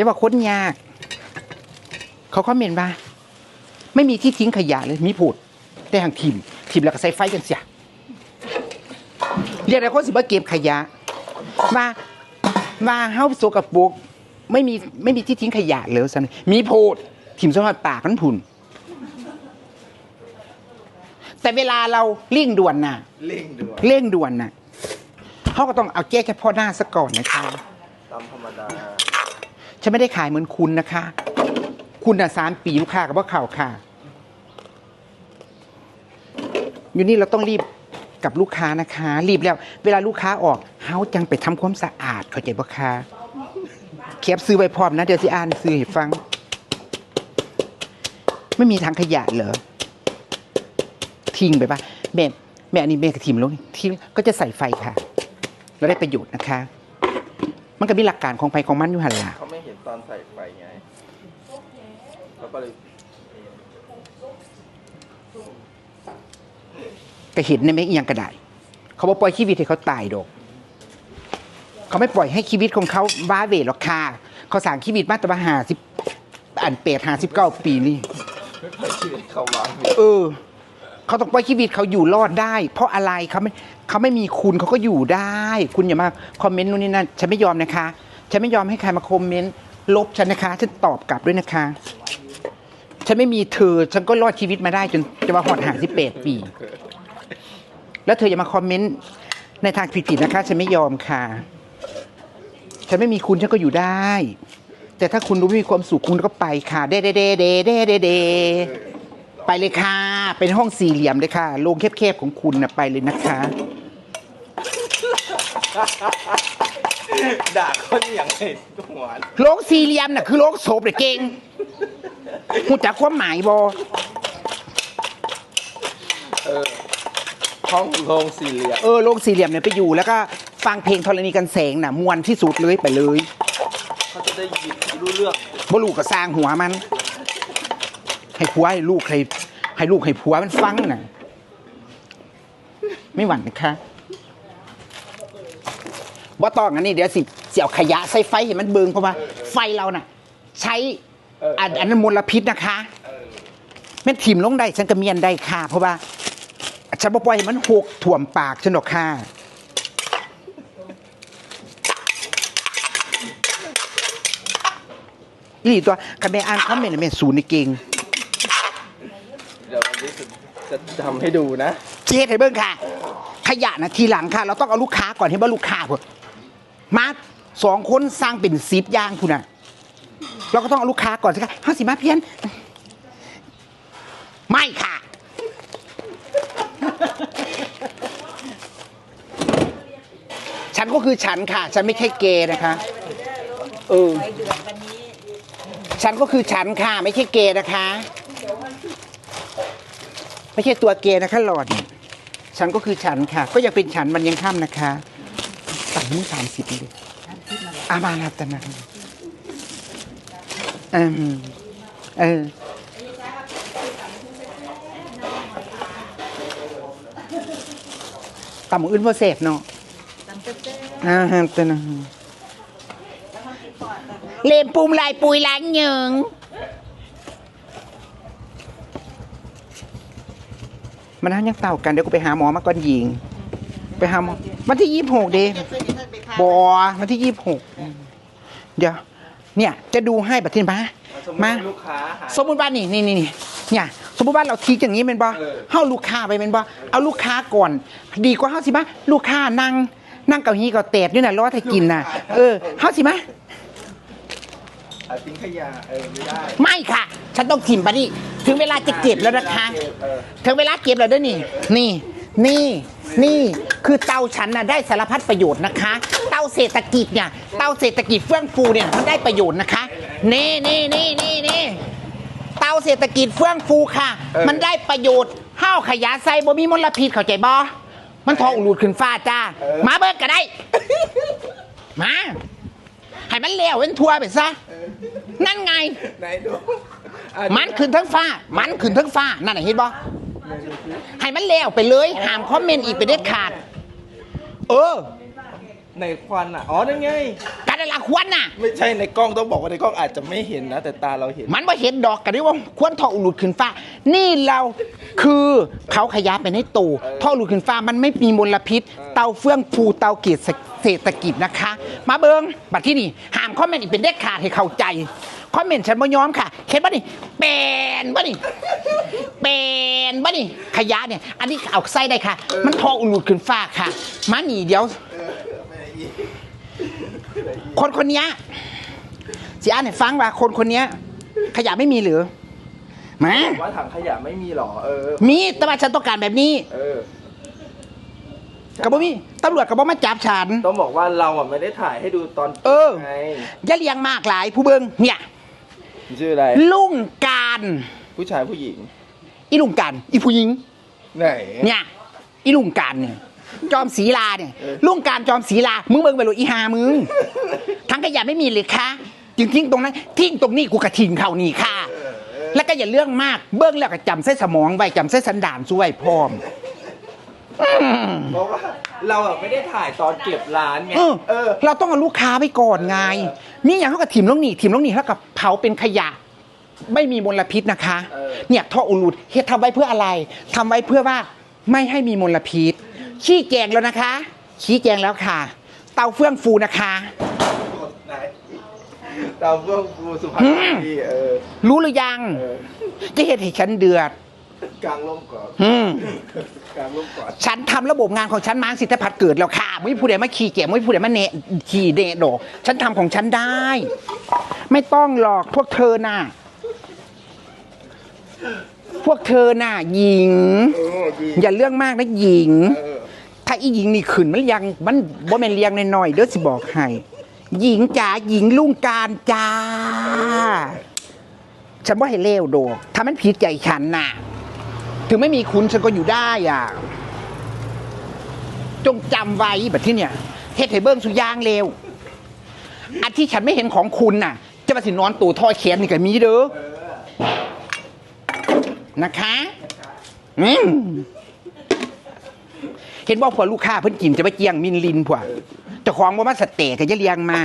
จะบอกค้นยาก เขาคอมเมนต์ว่าไม่มีที่ทิ้งขยะเลยมีพูดแต่ทางทีมทีมแล้วก็ใส่ไฟกันเสียเรียกอะไรคนสิบ่เก็บขยะมามาเฮาโซกับปุกไม่มีไม่มีที่ทิ้งขยะเลยสันมีโพดทีมสมัดปากมันพุ่นแต่เวลาเราเร่งด่วนน่ะเร่งด่วนเร่งด่วนน่ะเขาก็ต้องเอาแก้แค่พ่อหน้าซะก่อนนะคะตามธรรมดา ฉันไม่ได้ขายเหมือนคุณนะคะ คุณอะสามปีลูกค้ากับว่าข่าวค่ะ อยู่นี่เราต้องรีบกับลูกค้านะคะ รีบแล้ว เวลาลูกค้าออกเฮาจังไปทำความสะอาดเข้าใจบ่คะแคปซื้อไว้พร้อมนะ เดี๋ยวสิอ่านซื้อให้ฟัง ไม่มีทางขยะเหรอทิ้งไปปะแม่แม่อันนี้แม่กระถิ่มลงทิ้งก็จะใส่ไฟค่ะ แล้วได้ประโยชน์นะคะ มันก็มีหลักการของไฟของมันอยู่หันละเขาไม่เห็นตอนใส่ไฟไงแล้วก็เลยก็เห็นในแม่อีหยังกระไดเขาบอกปล่อยชีวิตให้เขาตายดอกเขาไม่ปล่อยให้ชีวิตของเขาบ้าเหวหรอกค่ะเขาสั่งชีวิตมาแตมาหาสิบอันเปรตหาสิบเก้าปีนี่ไม่ปล่อยชีวิตเขาวางอยู่เออเขาต้องปล่อยชีวิตเขาอยู่รอดได้ เพราะอะไรเขาไม่เขาไม่มีคุณเขาก็อยู่ได้ คุณอย่ามาคอมเมนต์นู่นนี่นั่นฉันไม่ยอมนะคะ ฉันไม่ยอมให้ใครมาคอมเมนต์ลบฉันนะคะฉันตอบกลับด้วยนะคะ ฉันไม่มีเธอ ฉันก็รอดชีวิตมาได้จนจะมาหอดหาสิบแปดปี แล้วเธออย่ามาคอมเมนต์ในทางผิดๆนะคะ ฉันไม่ยอมค่ะ ฉันไม่มีคุณฉันก็อยู่ได้ แต่ถ้าคุณรู้ไม่มีความสุขคุณก็ไปค่ะ เด้เด้เด้เด้เด้เด้เด้ไปเลยค่ะ เป็นห้องสี่เหลี่ยมเลยค่ะโรงแคบๆของคุณนะไปเลยนะคะ ด่าคนอย่างเห็นหัวโรงสี่เหลี่ยมน่ะคือโรงศพเลยเก่งหูจักความหมายบอเออห้องโรงสี่เหลี่ยมเออโรงสี่เหลี่ยมเนี่ยไปอยู่แล้วก็ฟังเพลงธรณีกันแสงน่ะมวนที่สุดเลยไปเลยเขาจะได้หยิบรู้เรื่องบ่ลูกก็สร้างหัวมัน ให้ผัวให้ลูกให้ให้ลูกให้ผัวมันฟังน่ะ ไม่หวั่นนะคะ ว่าต้องอันนี้เดี๋ยวสิเสียวขยะใส่ไฟเห็นมันเบิงเพราะว่าไฟเราน่ะ ใช้อันอันนั้นมลพิษนะคะแม่นถิ่มลงได้ฉันก็เมียนได้ค่ะ เพราะว่าฉันบ่ปล่อยให้มันหกถ่วมปากฉันหรอกค่ะนี่ตัวกันแม่อ่านคอมเมนต์น่ะแม่ศูนย์ในเก่งเดี๋ยววันนี้จะจะทำให้ดูนะเช็ดให้เบิ้งค่ะ ขยะนะทีหลังค่ะ เราต้องเอาลูกค้าก่อนให้ว่าลูกค้าพวก มาสองคนสร้างเป็นสิบอย่างคุณน่ะ เราก็ต้องเอาลูกค้าก่อนสิคะห้าสิมาเพี้ยน ไม่ค่ะ ฉันก็คือฉันค่ะ ฉันไม่ใช่เกย์นะคะ เออ ฉันก็คือฉันค่ะ ไม่ใช่เกย์นะคะ ไม่ใช่ตัวเกย์นะคะหลอด ฉันก็คือฉันค่ะ ก็ยังเป็นฉันมันยังค่ำนะคะ สั่งมือสามสิบเลยอามาลาตนะเออเออตำอื่นโปรเซฟเนาะอ่าฮะตนะเลมปูมลายปุยล้างเหยิงมันนั่งยังเต่ากันเดี๋ยวกูไปหาหมอมาก่อนยิง ไปหาหมอ วันที่ยี่สิบหกเดบอวันที่ยี่สิบหกเดี๋ยว เนี่ย จะดูให้บัตรทินมา สมมมาติลูกค้าหายสมมติว่านี่นี่นี่นี่เนี่ยสมมติว่าเราทีอย่างนี้เป็นบ่เออ เฮาลูกค้าไปเป็นบ่เอาลูกค้าก่อน ดีกว่าเฮาสิมาลูกค้านั่งนั่งเก้าอี้เก็เตดนี่น่ะรอให้กินน่ะเออเฮาสิมาอะทิ้งขยะเออไม่ได้ไม่ค่ะ ฉันต้องถิ่มปะนี่ถึงเวลาจะเก็บแล้วนะคะ เออ ถึงเวลาเก็บแล้วด้วยนี่ นี่ นี่นี่คือเตาฉันน่ะได้สารพัดประโยชน์นะคะ เตาเศรษฐกิจเนี่ยเตาเศรษฐกิจเฟื่องฟูเนี่ยมันได้ประโยชน์นะคะนี่นี่นี่นี่นี่เตาเศรษฐกิจเฟื่องฟูค่ะ มันได้ประโยชน์ห้าวขยะใส่บ่มีมลพิษเข้าใจบ่มันทองอุลูดขึ้นฟ้าจ้ามาเบิกก็ได้มาให้มันเลี้ยวเป็นทัวร์ไปซะนั่นไงไหนดูอะมันขึ้นทั้งฟ้า มันขึ้นทั้งฟ้านั่นน่ะเห็นบ่ ให้มันแล้วไปเลยห้ามคอมเมนต์อีกไปเด็ดขาด เออ ในควันอะ อ๋อนั่นไง การละลาควันน่ะ ไม่ใช่ในกล้องต้องบอกว่าในกล้องอาจจะไม่เห็นนะ แต่ตาเราเห็น มันว่าเห็นดอกกันได้ว่าควนท่ออุลุดขึ้นฟ้า นี่เราคือเขาขยายไปในตูท่ออุลุดขึ้นฟ้ามันไม่มีมลพิษ เตาเฟื่องฟูเตาเกียรติเศรษฐกิจนะคะ มาเบิงบัดที่นี่ห้ามคอมเมนต์อีกเป็นเด็ดขาดให้เข้าใจ คอมเมนต์ฉันบ่ยอมค่ะเห็นบ่นี่เป็นบ่นี่เป็นบ่นี่ขยะเนี่ย อันนี้เอาไส้ได้ค่ะ มันท่ออุลุดขึ้นฟ้าค่ะ มาหนีเดี๋ยว คนคนเนี้ยสิอ่านให้ฟังว่าคนคนเนี้ย ขยะไม่มีหรือมาว่าถังขยะไม่มีหรอเออ มีแต่ว่าฉันต้องการแบบนี้ เออกับบ่มีตำรวจกับบ่มาจับฉัน ต้องบอกว่าเราอะไม่ได้ถ่ายให้ดูตอนเออไงอย่าเลี้ยงมากหลายผู้เบิงเนี่ย ชื่ออะไร ลุงการ ผู้ชายผู้หญิง อีลุงการ อีผู้หญิง ไหน เนี่ยอีลุงการเนี่ยจอมศรีลาเนี่ยเออลุงการจอมศรีลา มึงเบิ่งไปเลยอีหามึง ทั้งขยะไม่มีเลยค่ะจริงทิ้งตรงนั้นทิ้งตรงนี้กูกระทิ้งเขานี่ค่ะ แล้วก็อย่าเรื่องมาก เบิ้งแล้วก็จำเส้นสมองไว้จำเส้นสันดานช่วยพร้อมเพราะว่าเราอะไม่ได้ถ่ายตอนเก็บร้านไงเออเออเราต้องเอาลูกค้าไปก่อนไง นี่อย่างเท่ากับถิ่มลงหนีถิ่มลงหนีเท่ากับเผาเป็นขยะ ไม่มีมลพิษนะคะเออเนี่ยท่ออุลุดเฮ็ดทำไว้เพื่ออะไรทำไว้เพื่อว่าไม่ให้มีมลพิษ ชี้แจงแล้วนะคะ ชี้แจงแล้วค่ะ เตาเฟื่องฟูนะคะไหนเราเพื่อครูสุภาพสตรีเออรู้หรือยังเออจะเห็นให้ฉันเดือด กลางร่มก่อนอืมกลางร่มก่อนฉันทำระบบงานของฉันมาสิทธิพัฒน์เกิดแล้วค่ะไม่มีผู้ใดมาขี่เกียไม่มีผู้ใดมาเนะขี่เดะโดกฉันทำของฉันได้ ไม่ต้องหรอกพวกเธอน่ะ พวกเธอน่ะ หญิง เออดีอย่าเรื่องมากนะหญิง เออถ้าอีหญิงนี่ขึ้นมันยังมันบ่แม่นเลี้ยงน้อยๆเด้อสิบอกให้หญิงจ๋าหญิงลุงการจ้า ฉันว่าให้เลวโดกถ้ามันผิดใจฉันน่ะ ถึงไม่มีคุณฉันก็อยู่ได้อะ จงจำไว้แบบที่เนี่ยเฮ็ดให้เบิ้งสุย่างเร็ว อันที่ฉันไม่เห็นของคุณน่ะ จะมาสินอนตู่ทอดแขนนี่ก็มีเด้อ นะคะอืมเห็นบอกพอลูกค้าเพิ่นกินจะไปเจียงมินลินผัวเจ้าของบ่มาสเต็กก็จะเลี้ยงมา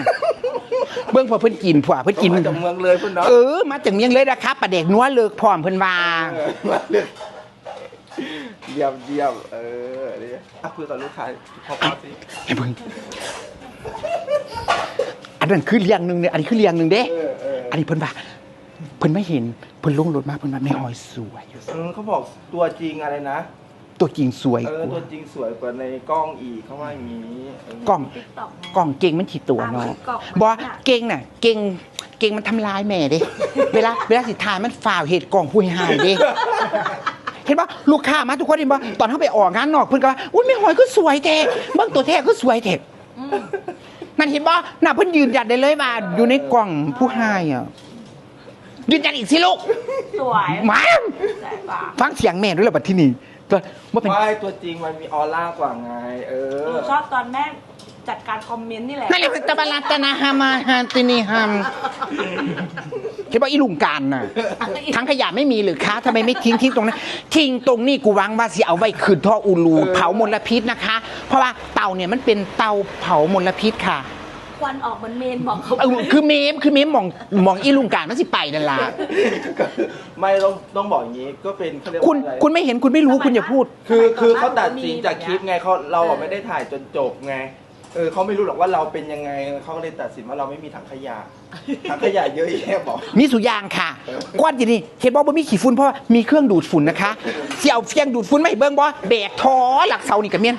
เบื้องพอเพิ่นกินผัวเพิ่นกินมาจากเมืองเลยพุ่นเนาะเออ มาจากเมียงเลยนะครับประเด็กนัวเลิกพร้อมเพิ่นว่าเออมา เลยเยี่ยมเยี่ยมเออนี่อะคุยกับลูกค้าพอๆสิไอ้เพิ่งอันนั้นคือเลี้ยงหนึ่งเนี่ยอันนี้คือเลี้ยงหนึ่งเด้ เออเอออันนี้เพิ่นว่าเพิ่นไม่เห็นเพิ่นลงรถมาเพิ่นว่าแม่หอยสวยเออเขาบอกตัวจริงอะไรนะ ตัวจริงสวยเออ กตัวว่าจริงสวยกว่าในกล้องอีกเขาว่าอย่างนี้เออกล้องกล้องเก่งมันขีดตัวเนาะอะมันกล้องบ่มันน่ะ เก่งน่ะ เก่งเก่งมันทำลายแม่เด้ เวลาเวลาสิทายมันฝ่าวเหตุกล้องผู้ให้หายเด้ เห็นปะลูกค้ามาทุกคนเห็นปะตอนเขาไปออกงานนอกเพิ่นก็ว่าอุ้ยแม่หอยก็สวยแท้เบิ่งตัวแท้ก็สวยแท้นั่นเห็นปะน่ะเพิ่นยืนยันได้เลยว่าอยู่ในกล่องผู้ให้อะยืนยันอีกสิลูกสวยหมาสวยปะฟังเสียงแม่ด้วยละบัดที่นี่ตัวว่าเป็น ไม่ตัวจริงมันมีออร่ากว่าไง เอหอนูชอบตอนแม่ จัดการคอมเมนต์นี่แหละนั่นแหละตะบาลาตนาฮามาฮานตินีฮัมคิดว่าอีลุงการน่ะทั้งขยะไม่มีหรือคะทำไมไม่ทิ้งทิ้งตรงนั้นทิ้งตรงนี้กูหวังว่าสิเอาไว้คืนท่ออูรูเออเผามลพิษนะคะ เพราะว่าเตาเนี่ยมันเป็นเตาเผามลพิษค่ะควันออกเหมันเมนบอกเขาเออคือเมมคือเมมมองมองอีลุงการมันสิไปนั่นล่ะไม่ต้องต้องบอกอย่างนี้ก็เป็นเขาเรียกว่าคุณอะไรคุณไม่เห็นคุณไม่รู้คุณอย่าพูด คือคือเขาตัดสินจากคลิปไงเขาเราอะไม่ได้ถ่ายจนจบไง เออเขาไม่รู้หรอกว่าเราเป็นยังไงเขาก็เลยตัดสินว่าเราไม่มีถังขยะถังขยะเยอะแยะบอก มีสุยางค่ะกว้านจีนี่เห็นบอกว่ามีขี้ฝุ่นเพราะว่ามีเครื่องดูดฝุ่นนะคะเสี่ยวเฟียงดูดฝุ่นไม่เบิ่งบ่แบกท้อหลักเสานี่กับเมียน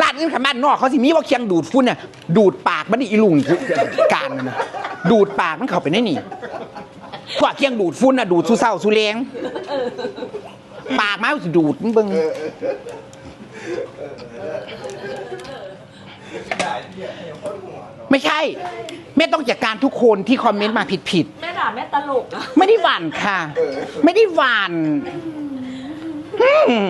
ร้านอื่นขบ้านนอกเขาสิมีว่าเคียงดูดฝุ่นน่ะดูดปากมันนี่อีลุงคือการนั่นนะดูดปากมันเข้าไปในนี่พวกเคียงดูดฝุ่นน่ะดูดสู้เศร้าสู้แรงปากมาสิดูดมึงเบิ่ง ไม่ใช่ แม่ต้องจัดการทุกคนที่คอมเมนต์มาผิดผิดแม่ด่าแม่ตลกอะไม่ได้หวั่นค่ะ ไม่ได้หวั่นอืม